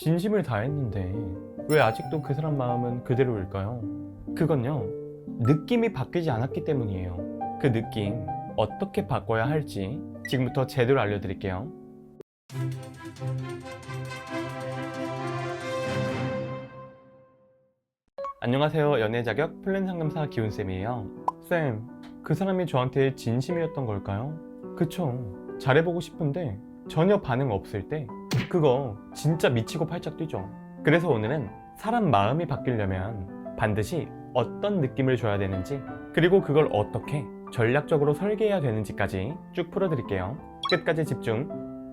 진심을 다했는데 왜 아직도 그 사람 마음은 그대로일까요? 그건요, 느낌이 바뀌지 않았기 때문이에요. 그 느낌, 어떻게 바꿔야 할지 지금부터 제대로 알려드릴게요. 안녕하세요. 연애 자격 플랜 상담사 기훈쌤이에요. 쌤, 그 사람이 저한테 진심이었던 걸까요? 그쵸. 잘해보고 싶은데 전혀 반응 없을 때 그거 진짜 미치고 팔짝 뛰죠. 그래서 오늘은 사람 마음이 바뀌려면 반드시 어떤 느낌을 줘야 되는지 그리고 그걸 어떻게 전략적으로 설계해야 되는지까지 쭉 풀어드릴게요. 끝까지 집중.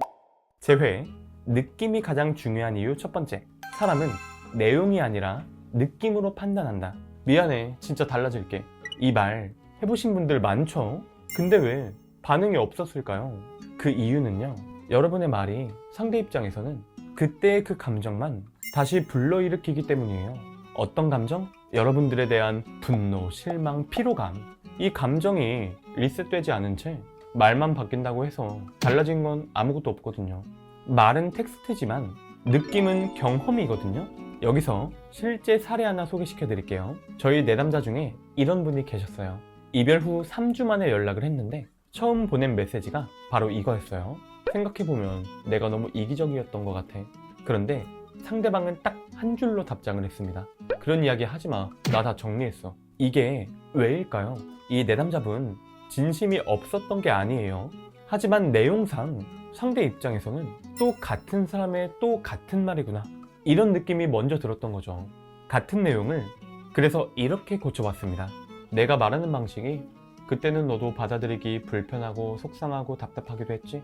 재회. 느낌이 가장 중요한 이유 첫 번째. 사람은 내용이 아니라 느낌으로 판단한다. 미안해. 진짜 달라질게. 이 말 해보신 분들 많죠? 근데 왜 반응이 없었을까요? 그 이유는요. 여러분의 말이 상대 입장에서는 그때의 그 감정만 다시 불러일으키기 때문이에요. 어떤 감정? 여러분들에 대한 분노, 실망, 피로감. 이 감정이 리셋되지 않은 채 말만 바뀐다고 해서 달라진 건 아무것도 없거든요. 말은 텍스트지만 느낌은 경험이거든요. 여기서 실제 사례 하나 소개시켜 드릴게요. 저희 내담자 중에 이런 분이 계셨어요. 이별 후 3주 만에 연락을 했는데 처음 보낸 메시지가 바로 이거였어요. 생각해보면 내가 너무 이기적이었던 것 같아. 그런데 상대방은 딱 한 줄로 답장을 했습니다. 그런 이야기 하지 마. 나 다 정리했어. 이게 왜일까요? 이 내담자분 진심이 없었던 게 아니에요. 하지만 내용상 상대 입장에서는 또 같은 사람의 또 같은 말이구나. 이런 느낌이 먼저 들었던 거죠. 같은 내용을 그래서 이렇게 고쳐봤습니다. 내가 말하는 방식이 그때는 너도 받아들이기 불편하고 속상하고 답답하기도 했지.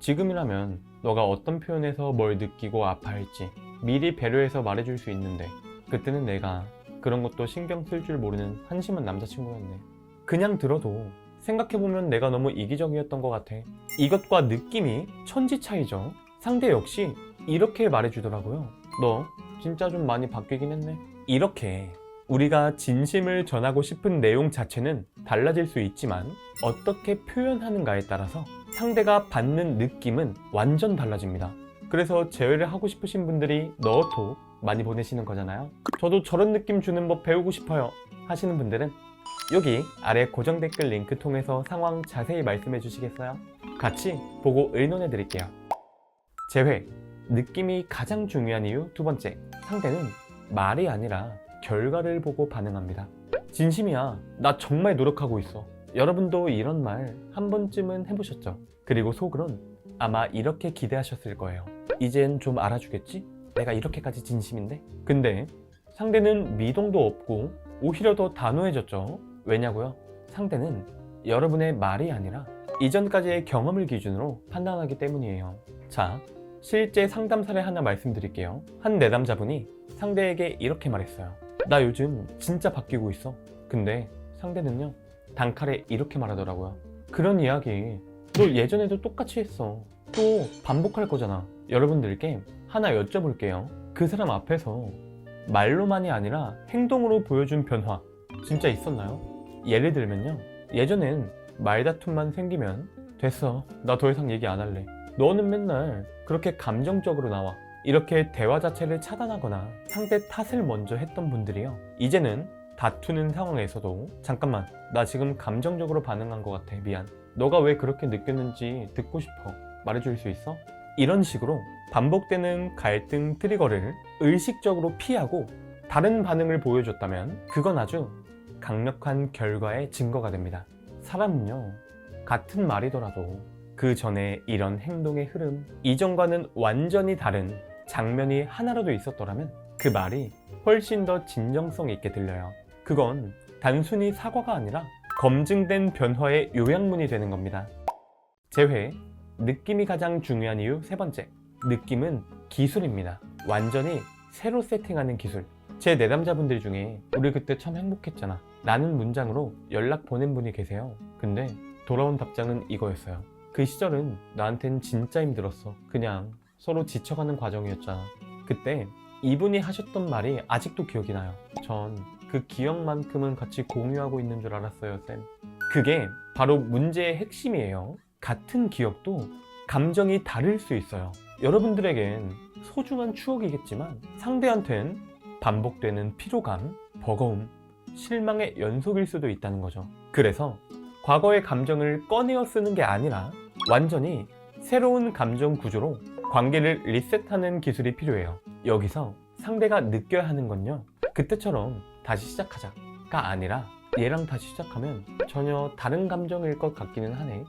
지금이라면 너가 어떤 표현에서 뭘 느끼고 아파할지 미리 배려해서 말해줄 수 있는데 그때는 내가 그런 것도 신경 쓸 줄 모르는 한심한 남자친구였네. 그냥 들어도 생각해보면 내가 너무 이기적이었던 것 같아. 이것과 느낌이 천지 차이죠. 상대 역시 이렇게 말해주더라고요. 너 진짜 좀 많이 바뀌긴 했네. 이렇게 우리가 진심을 전하고 싶은 내용 자체는 달라질 수 있지만 어떻게 표현하는가에 따라서 상대가 받는 느낌은 완전 달라집니다. 그래서 재회를 하고 싶으신 분들이 너톡 많이 보내시는 거잖아요. 저도 저런 느낌 주는 법 배우고 싶어요 하시는 분들은 여기 아래 고정 댓글 링크 통해서 상황 자세히 말씀해 주시겠어요? 같이 보고 의논해 드릴게요. 재회. 느낌이 가장 중요한 이유 두 번째. 상대는 말이 아니라 결과를 보고 반응합니다. 진심이야. 나 정말 노력하고 있어. 여러분도 이런 말 한 번쯤은 해보셨죠? 그리고 속으론 아마 이렇게 기대하셨을 거예요. 이젠 좀 알아주겠지? 내가 이렇게까지 진심인데? 근데 상대는 미동도 없고 오히려 더 단호해졌죠. 왜냐고요? 상대는 여러분의 말이 아니라 이전까지의 경험을 기준으로 판단하기 때문이에요. 자, 실제 상담 사례 하나 말씀드릴게요. 한 내담자분이 상대에게 이렇게 말했어요. 나 요즘 진짜 바뀌고 있어. 근데 상대는요, 단칼에 이렇게 말하더라고요. 그런 이야기 너 예전에도 똑같이 했어. 또 반복할 거잖아. 여러분들께 하나 여쭤볼게요. 그 사람 앞에서 말로만이 아니라 행동으로 보여준 변화 진짜 있었나요? 예를 들면요. 예전엔 말다툼만 생기면 됐어. 나 더 이상 얘기 안 할래. 너는 맨날 그렇게 감정적으로 나와. 이렇게 대화 자체를 차단하거나 상대 탓을 먼저 했던 분들이요. 이제는 다투는 상황에서도 잠깐만 나 지금 감정적으로 반응한 것 같아 미안 너가 왜 그렇게 느꼈는지 듣고 싶어 말해줄 수 있어? 이런 식으로 반복되는 갈등 트리거를 의식적으로 피하고 다른 반응을 보여줬다면 그건 아주 강력한 결과의 증거가 됩니다 사람은요 같은 말이더라도 그 전에 이런 행동의 흐름 이전과는 완전히 다른 장면이 하나라도 있었더라면 그 말이 훨씬 더 진정성 있게 들려요 그건 단순히 사과가 아니라 검증된 변화의 요약문이 되는 겁니다. 재회, 느낌이 가장 중요한 이유 세 번째. 느낌은 기술입니다. 완전히 새로 세팅하는 기술. 제 내담자분들 중에 우리 그때 참 행복했잖아. 라는 문장으로 연락 보낸 분이 계세요. 근데 돌아온 답장은 이거였어요. 그 시절은 나한텐 진짜 힘들었어. 그냥 서로 지쳐가는 과정이었잖아. 그때 이분이 하셨던 말이 아직도 기억이 나요. 전 그 기억만큼은 같이 공유하고 있는 줄 알았어요, 쌤. 그게 바로 문제의 핵심이에요. 같은 기억도 감정이 다를 수 있어요. 여러분들에겐 소중한 추억이겠지만 상대한텐 반복되는 피로감, 버거움, 실망의 연속일 수도 있다는 거죠. 그래서 과거의 감정을 꺼내어 쓰는 게 아니라 완전히 새로운 감정 구조로 관계를 리셋하는 기술이 필요해요. 여기서 상대가 느껴야 하는 건요. 그때처럼 다시 시작하자가 아니라 얘랑 다시 시작하면 전혀 다른 감정일 것 같기는 하네.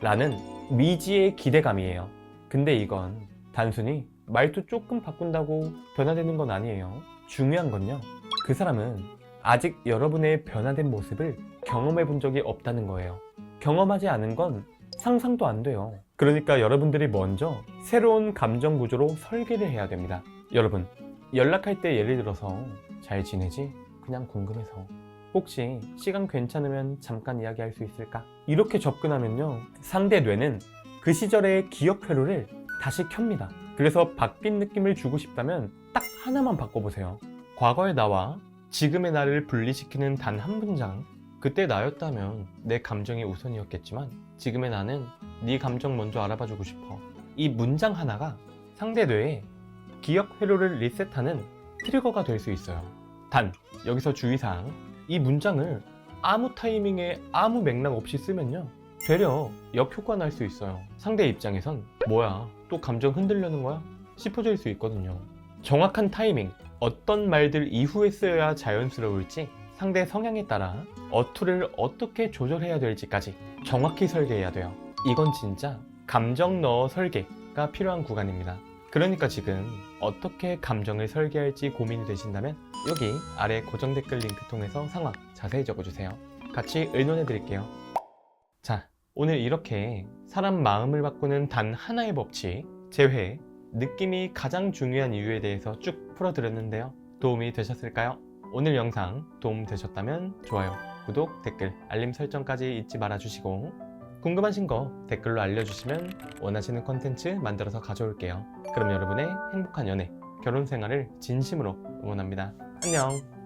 라는 미지의 기대감이에요. 근데 이건 단순히 말투 조금 바꾼다고 변화되는 건 아니에요. 중요한 건요. 그 사람은 아직 여러분의 변화된 모습을 경험해 본 적이 없다는 거예요. 경험하지 않은 건 상상도 안 돼요. 그러니까 여러분들이 먼저 새로운 감정 구조로 설계를 해야 됩니다. 여러분, 연락할 때 예를 들어서 잘 지내지? 그냥 궁금해서. 혹시 시간 괜찮으면 잠깐 이야기할 수 있을까? 이렇게 접근하면요. 상대 뇌는 그 시절의 기억 회로를 다시 켭니다. 그래서 바뀐 느낌을 주고 싶다면 딱 하나만 바꿔보세요. 과거의 나와 지금의 나를 분리시키는 단 한 문장. 그때 나였다면 내 감정이 우선이었겠지만 지금의 나는 네 감정 먼저 알아봐주고 싶어. 이 문장 하나가 상대 뇌의 기억 회로를 리셋하는 트리거가 될 수 있어요. 단 여기서 주의사항 이 문장을 아무 타이밍에 아무 맥락 없이 쓰면요 되려 역효과 날 수 있어요. 상대 입장에선 뭐야 또 감정 흔들려는 거야 싶어질 수 있거든요. 정확한 타이밍 어떤 말들 이후에 써야 자연스러울지 상대 성향에 따라 어투를 어떻게 조절해야 될지까지 정확히 설계해야 돼요. 이건 진짜 감정 넣어 설계가 필요한 구간입니다. 그러니까 지금 어떻게 감정을 설계할지 고민이 되신다면 여기 아래 고정 댓글 링크 통해서 상황 자세히 적어주세요. 같이 의논해 드릴게요. 자, 오늘 이렇게 사람 마음을 바꾸는 단 하나의 법칙, 재회, 느낌이 가장 중요한 이유에 대해서 쭉 풀어드렸는데요. 도움이 되셨을까요? 오늘 영상 도움 되셨다면 좋아요, 구독, 댓글, 알림 설정까지 잊지 말아주시고 궁금하신 거 댓글로 알려주시면 원하시는 컨텐츠 만들어서 가져올게요. 그럼 여러분의 행복한 연애, 결혼 생활을 진심으로 응원합니다. 안녕!